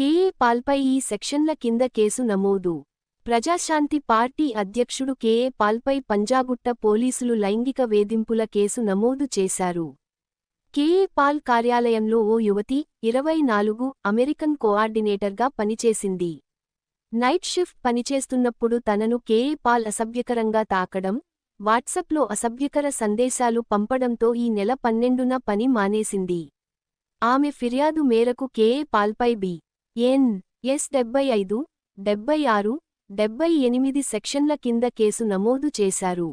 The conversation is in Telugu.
కేఏ పాల్పై ఈ సెక్షన్ల కింద కేసు నమోదు. ప్రజాశాంతి పార్టీ అధ్యక్షుడు కేఏ పాల్పై పంజాగుట్ట పోలీసులు లైంగిక వేధింపుల కేసు నమోదు చేశారు. కేఏ పాల్ కార్యాలయంలో ఓ యువతి ఇరవై నాలుగు అమెరికన్ కోఆర్డినేటర్గా పనిచేసింది. నైట్ షిఫ్ట్ పనిచేస్తున్నప్పుడు తనను కేఏ పాల్ అసభ్యకరంగా తాకడం వాట్సప్లో అసభ్యకర సందేశాలు పంపడంతో ఈ నెల పన్నెండున పని మానేసింది. ఆమె ఫిర్యాదు మేరకు కేఏ పాల్పై బి. ఎన్ ఎస్ డెబ్బై ఐదు డెబ్బై ఆరు డెబ్బై ఎనిమిది సెక్షన్ల కింద కేసు నమోదు చేశారు.